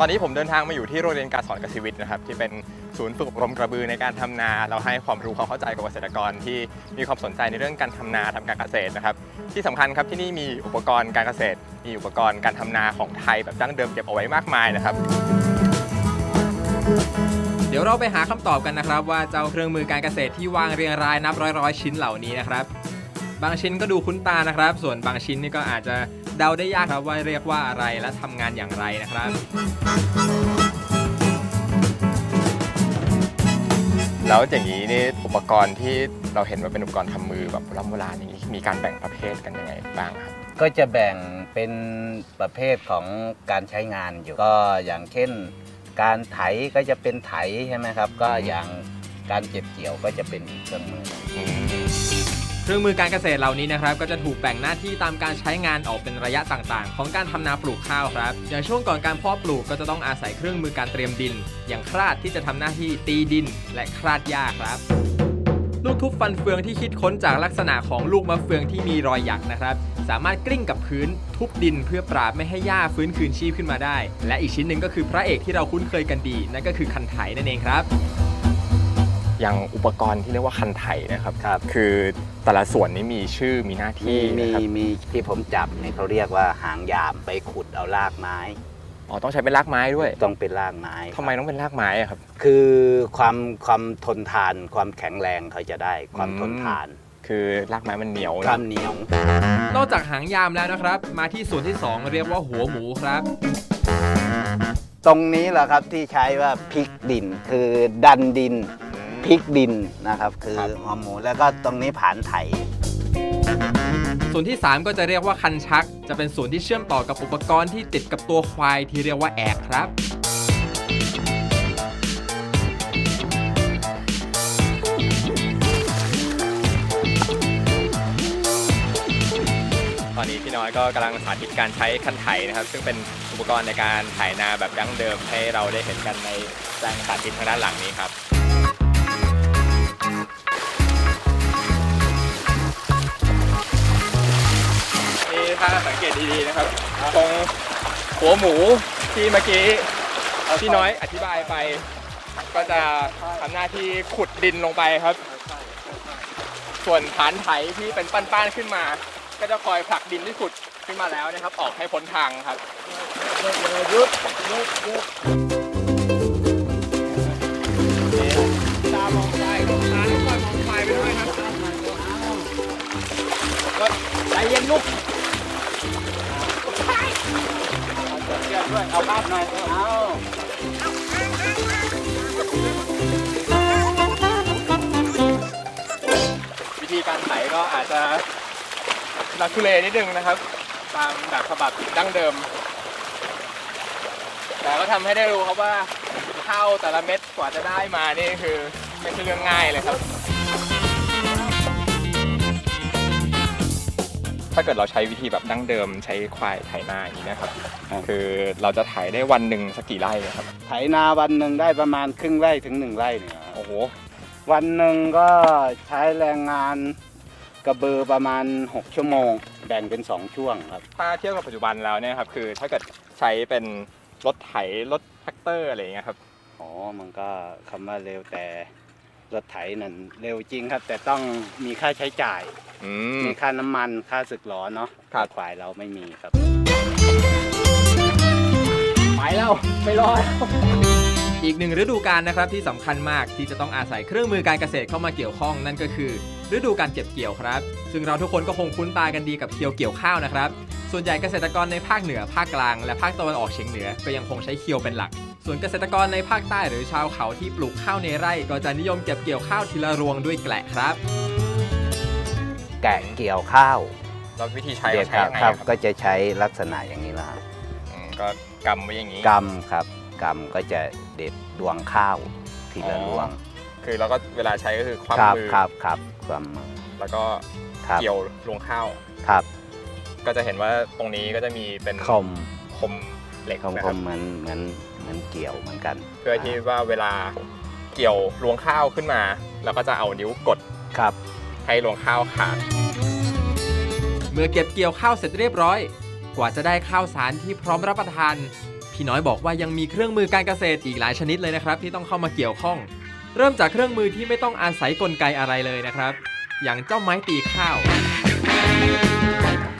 ตอนนี้ผมเดินทางมาอยู่ที่โรงเรียนการสอนเกษตรวิทย์นะครับที่เป็นศูนย์ฝึกอบรมกระบือในการทำนา เราให้ความรู้ความเข้าใจกับเกษตรกรที่มีความสนใจในเรื่องการทำนาทำการเกษตรนะครับ ที่สำคัญครับที่นี่มีอุปกรณ์การเกษตร มีอุปกรณ์การทำนาของไทยแบบดั้งเดิมเก็บเอาไว้มากมายนะครับ เดี๋ยวเราไปหาคำตอบกันนะครับ ว่าเจ้าเครื่องมือการเกษตรที่วางเรียงรายนับร้อยร้อยๆ ชิ้นเหล่านี้นะครับ บางชิ้นก็ดูคุ้นตานะครับ ส่วนบางชิ้นนี่ก็อาจจะ เดาได้ยากครับว่าเรียกว่าอะไรและทำงานอย่างไรนะครับ แล้วอย่างนี้นี่อุปกรณ์ที่เราเห็นว่าเป็นอุปกรณ์ทำมือแบบโบราณโบราณอย่างนี้มีการแบ่งประเภทกันยังไงบ้างครับ ก็จะแบ่งเป็นประเภทของการใช้งานอยู่ ก็อย่างเช่น การไถก็จะเป็นไถใช่ไหมครับ ก็อย่างการเก็บเกี่ยวก็จะเป็นอีกเครื่องมือหนึ่ง เครื่องมือการเกษตรเหล่านี้นะครับก็จะถูกแบ่งหน้าที่ตามการใช้งานออกเป็นระยะต่างๆ ของการทำนาปลูกข้าวครับ อย่างช่วงก่อนการเพาะปลูกก็จะต้องอาศัยเครื่องมือการเตรียมดิน อย่างคราดที่จะทำหน้าที่ตีดิน และคราดหญ้าครับลูกทุบฟันเฟืองที่คิดค้นจากลักษณะของลูกมะเฟืองที่มีรอยหยักนะครับ สามารถกลิ้งกับพื้นทุบดินเพื่อปราบไม่ให้หญ้าฟื้นคืนชีพขึ้นมาได้ และอีกชิ้นหนึ่งก็คือพระเอกที่เราคุ้นเคยกันดี นั่นก็คือคันไถนั่นเองครับ อย่างอุปกรณ์ที่เรียกว่าคันไถนะครับครับ คือแต่ละส่วนนี้มีชื่อมีหน้ามีที่มีนะครับมีที่ผมจับเนี่ยเขาเรียกว่าหางยามไปขุดเอารากไม้ อ๋อต้องใช้เป็นรากไม้ด้วยต้องเป็นรากไม้ทำไมต้องเป็นรากไม้อะครับ คือความความทนทานความแข็งแรงเขาจะได้ความทนทานคือรากไม้มันเหนียวคนะวามเหนียวนอกจากหางยามแล้วนะครับ มาที่ส่วนที่ 2 เรียกว่าหัวหมูครับ ตรงนี้แหละครับที่ใช้ว่าพลิกดินคือดันดิน พลิกดินนะครับ คือหัวหมูแล้วก็ตรงนี้ผานไถ ส่วนที่ 3 ก็จะเรียกว่าคันชัก จะเป็นส่วนที่เชื่อมต่อกับอุปกรณ์ที่ติดกับตัวควายที่เรียกว่าแอกครับ ตอนนี้พี่น้อยก็กำลังสาธิตการใช้คันไถนะครับ ซึ่งเป็นอุปกรณ์ในการไถนาแบบดั้งเดิมให้เราได้เห็นกันในแปลงสาธิตทางด้านหลังนี้ครับ สังเกตดีๆนะครับตรงหัวหมูที่เมื่อกี้พี่น้อยอธิบายไป ก็จะทำหน้าที่ขุดดินลงไปครับ ส่วนฐานไถที่เป็นปั้นๆขึ้นมา ก็จะคอยผลักดินที่ขุดขึ้นมาแล้วนะครับ ออกให้พ้นทางครับยุดยุดยุด เอด้วยเอาภาพหน่อยเอาวิธีการไถก็อาจจะลักทุเลนิดนึงนะครับ ตามแบบฉบับดั้งเดิม แต่ก็ทำให้ได้รู้ครับว่าข้าวแต่ละเม็ดกว่าจะได้มานี่คือไม่ใช่เรื่องง่ายเลยครับ ถ้าเกิดเราใช้วิธีแบบดั้งเดิมใช้ควายไถนาอย่างนี้นะครับ ครับ คือเราจะไถได้วันหนึ่งสักกี่ไร่นะครับ ไถนาวันหนึ่งได้ประมาณครึ่งไร่ถึงหนึ่งไร่เนี่ยครับโอ้โห วันหนึ่งก็ใช้แรงงานกระเบือประมาณ 6 ชั่วโมง แบ่งเป็น 2 ช่วงครับ ถ้าเทียบกับปัจจุบันแล้วเนี่ยครับคือถ้าเกิดใช้เป็นรถไถรถแท็กเตอร์อะไรอย่างเงี้ยครับ อ๋อ มันก็คำว่าเร็วแต่ รถไถนั่นเร็วจริงครับ แต่ต้องมีค่าใช้จ่าย อืม มีค่าน้ำมันค่าสึกหรอเนาะครับ ควายเราไม่มีครับ ไปแล้วไม่รอด อีกหนึ่งฤดูกาลนะครับที่สำคัญมากที่จะต้องอาศัยเครื่องมือการเกษตรเข้ามาเกี่ยวข้องนั่นก็คือ ฤดูการเก็บเกี่ยวครับ ซึ่งเราทุกคนก็คงคุ้นตากันดีกับเคียวเกี่ยวข้าวนะครับ ส่วนใหญ่เกษตรกรในภาคเหนือภาคกลาง และภาคตะวันออกเฉียงเหนือก็ยังคงใช้เคียวเป็นหลัก ส่วนเกษตรกรในภาคใต้หรือชาวเขาที่ปลูกข้าวในไร่ ก็จะนิยมเก็บเกี่ยวข้าวทีละรวงด้วยแกละครับ แกะเกี่ยวข้าวแล้ววิธีใช้เด็เราดใช้ครับยังไงครับครับก็จะใช้ลักษณะอย่างนี้ละครับอืมก็กำไว้อย่างนี้ กำครับกำก็จะเด็ดดวงข้าวทีละรวงคือเราก็เวลาใช้ก็คือคครัวามบมือครับครับความมือแล้วก็ครับเกี่ยวรวงข้าว ครับก็จะเห็นว่าตรงนี้ก็จะมีเป็นคมคม เหล็กคมนะคครับมเหมือนเหมือนเหมือนเกี่ยวเหมือนกันเพื่อที่ว่าเวลาเกี่ยวรวงข้าวขึ้นมาเราก็จะเอานิ้วกดครับ ให้รวงข้าวขาด เมื่อเก็บเกี่ยวข้าวเสร็จเรียบร้อย กว่าจะได้ข้าวสารที่พร้อมรับประทานพพี่น้อยบอกว่ายังมีเครื่องมือการเกษตรอีกหลายชนิดเลยนะครับ ที่ต้องเข้ามาเกี่ยวข้อง เริ่มจากเครื่องมือที่ไม่ต้องอาศัยกลไกอะไรเลยนะครับ อย่างเจ้าไม้ตีข้าว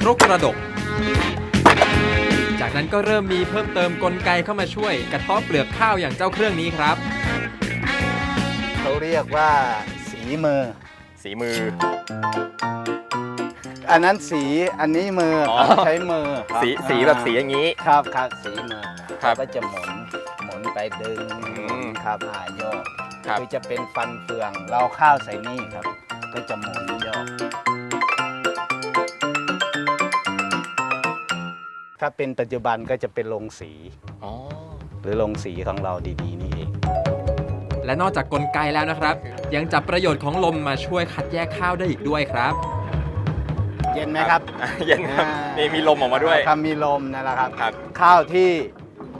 ครกกระดก จากนั้นก็เริ่มมีเพิ่มเติมกลไกเข้ามาช่วย กระเทาะเปลือกข้าวอย่างเจ้าเครื่องนี้ครับ เขาเรียกว่าสีมือ สีมือ อันนั้นสีอันนี้มือครับอ๋อใช้มือครับสีสีแบบสีอย่างนี้ ครับครับสีมือครับก็จะหมุนหมุนไปดึงอืมครับอ่าโยกครับ คือจะเป็นฟันเฟือง เราข้าวใส่นี่ครับ ก็จะหมุน ถ้าเป็นปัจจุบันก็จะเป็นโรงสี อ๋อ หรือโรงสีของเราดีๆ นี่เอง และนอกจากกลไกแล้วนะครับ ยังจับประโยชน์ของลมมาช่วยคัดแยกข้าวได้อีกด้วยครับ เย็นไหมครับอะเย็นครับ อ่านี่มีลมออกมาด้วย ครับมีลมนั่นแหละครับ ครับ ข้าวที่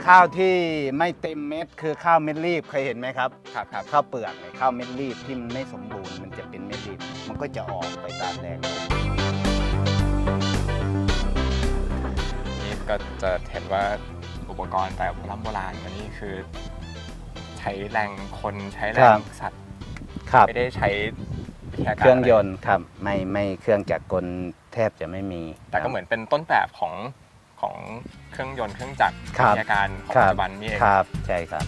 ข้าวที่ไม่เต็มเม็ดคือข้าวเม็ดรีบเคยเห็นไหมครับ ครับครับ ข้าวเปลือกเนี่ยข้าวเม็ดรีบที่มันไม่สมบูรณ์มันจะเป็นเม็ดรีบมันก็จะออกไปตามแรงลม ก็จะเห็นว่าอุปกรณ์แต่โบราณโบราณกว่านี้คือ ใช้แรงคนใช้แรงสัตว์ครับ ไม่ได้ใช้วิทยาการเครื่องยะไนต์ครับไม่ไม่เครื่องจักรกลแทบจะไม่มีแต่ก็เหมือนเป็นต้นแบบของของเครื่องยนต์เครื่องจักรครับวิทยาการของคปัจรับจุบันนี่เองครับใช่ครับ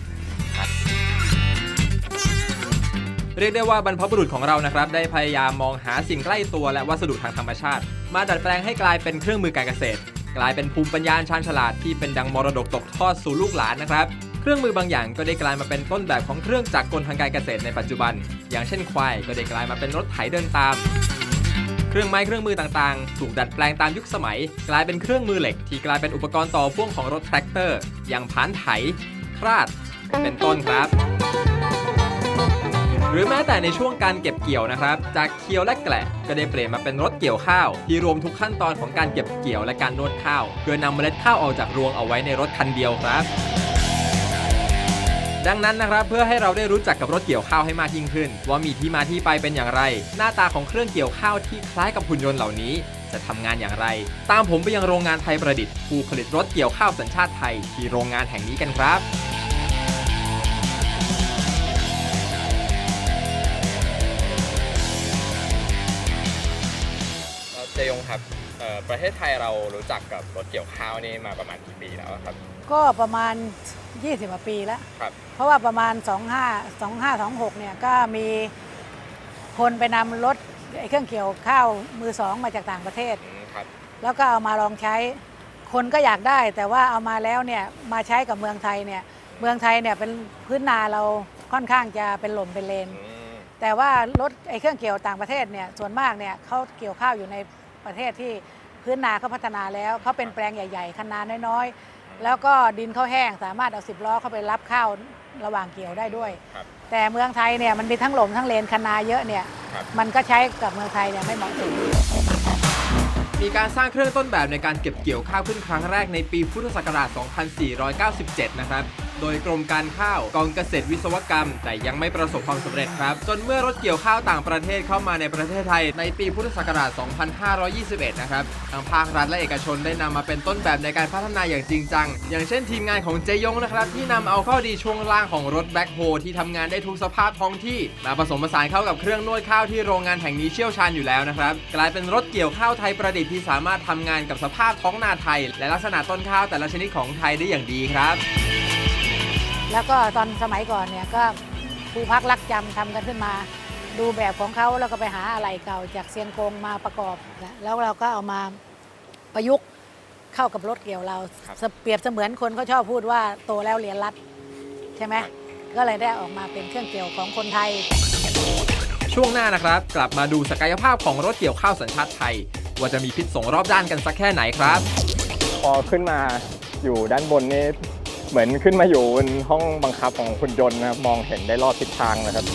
เรียกได้ว่าบรรพบุรุษของเรานะครับ ได้พยายามมองหาสิ่งใกล้ตัวและวัสดุทางธรรมชาติ มาดัดแปลงให้กลายเป็นเครื่องมือการเกษตร กลายเป็นภูมิปัญญาชาญฉลาดที่เป็นดังมรดกตกทอดสู่ลูกหลานนะครับ เครื่องมือบางอย่างก็ได้กลายมาเป็นต้นแบบของเครื่องจักรกลทางการเกษตรในปัจจุบัน อย่างเช่นควายก็ได้กลายมาเป็นรถไถเดินตาม เครื่องไม้เครื่องมือต่างๆ ถูกดัดแปลงตามยุคสมัย กลายเป็นเครื่องมือเหล็กที่กลายเป็นอุปกรณ์ต่อพ่วงของรถแทรกเตอร์ อย่างผานไถคราด เป็นต้นครับ หรือแม้แต่ในช่วงการเก็บเกี่ยวนะครับ จากเคียวและแกละก็ได้เปลี่ยนมาเป็นรถเกี่ยวข้าว ที่รวมทุกขั้นตอนของการเก็บเกี่ยวและการนวดข้าว เพื่อนำเมล็ดข้าวออกจากรวงเอาไว้ในรถคันเดียวครับดังนั้นนะครับเพื่อให้เราได้รู้จักกับรถเกี่ยวข้าวให้มากยิ่งขึ้น ว่ามีที่มาที่ไปเป็นอย่างไร หน้าตาของเครื่องเกี่ยวข้าวที่คล้ายกับหุ่นยนต์เหล่านี้ จะทำงานอย่างไร ตามผมไปยังโรงงานไทยประดิษฐ์ผู้ผลิตรถเกี่ยวข้าวสัญชาติไทย ที่โรงงานแห่งนี้กันครับ ครับเอ่อประเทศไทยเรารู้จักกับรถเกี่ยวข้าวนี่มาประมาณกี่ปีแล้วครับ ก็ประมาณ 20กว่าปีแล้วครับเพราะว่าประมาณ 25 25 26เนี่ยก็มีคนไปนำรถไอ้เครื่องเกี่ยวข้าวมือสองมาจากต่างประเทศอืมครับแล้วก็เอามาลองใช้คนก็อยากได้ แต่ว่าเอามาแล้วเนี่ยมาใช้กับเมืองไทยเนี่ยเมืองไทยเนี่ยเป็นพื้นนาเราค่อนข้างจะเป็นหล่มเป็นเลนอืมแต่ว่ารถไอ้เครื่องเกี่ยวต่างประเทศเนี่ยส่วนมากเนี่ยเขาเกี่ยวข้าวอยู่ใน ประเทศที่พื้นนาเขาพัฒนาแล้วเขาเป็นแปลงใหญ่ ๆ คันนาน้อยๆ แล้วก็ดินเขาแห้งสามารถเอาสิบล้อเข้าไปรับข้าวระหว่างเกี่ยวได้ด้วยครับแต่เมืองไทยเนี่ยมันมีทั้งหล่มทั้งเลนคันนาเยอะเนี่ยครับมันก็ใช้กับเมืองไทยเนี่ยไม่เหมาะสมมีการสร้างเครื่องต้นแบบในการเก็บเกี่ยวข้าวขึ้นครั้งแรกในปีพุทธศักราช 2497 นะครับ โดยกรมการข้าวกองเกษตรวิศวกรรม แต่ยังไม่ประสบความสำเร็จครับ จนเมื่อรถเกี่ยวข้าวต่างประเทศเข้ามาในประเทศไทย ในปีพุทธศักราช 2521 นะครับ ทางภาครัฐและเอกชนได้นำมาเป็นต้นแบบในการพัฒนาอย่างจริงจัง อย่างเช่นทีมงานของเจยงนะครับ ที่นำเอาข้อดีช่วงล่างของรถแบ็คโฮที่ทำงานได้ทุกสภาพท้องที่มาผสมผสานเข้ากับเครื่องนวดข้าวที่โรงงานแห่งนี้เชี่ยวชาญอยู่แล้วนะครับ กลายเป็นรถเกี่ยวข้าวไทยประดิษฐ์ที่สามารถทำงานกับสภาพท้องนาไทย และลักษณะต้นข้าวแต่ละชนิดของไทยได้อย่างดีครับ แล้วก็ตอนสมัยก่อนเนี่ยก็ครูพักรักจำทำกันขึ้นมา ดูแบบของเขาแล้วก็ไปหาอะไรเก่าจากเซียงกงมาประกอบนะแล้วเราก็เอามาประยุกต์เข้ากับรถเกี่ยวเราครับเปรียบเสมือนคนเขาชอบพูดว่าโตแล้วเรียนรัดใช่ไหมก็เลยได้ออกมาเป็นเครื่องเกี่ยวของคนไทย ช่วงหน้านะครับ กลับมาดูศักยภาพของรถเกี่ยวข้าวสัญชาติไทย ว่าจะมีพิษสงรอบด้านกันสักแค่ไหนครับ พอขึ้นมาอยู่ด้านบนนี่ เหมือนขึ้นมาอยู่บนห้องบังคับของคุณยนต์นะครับมองเห็นได้รอบทิศทางนะครับ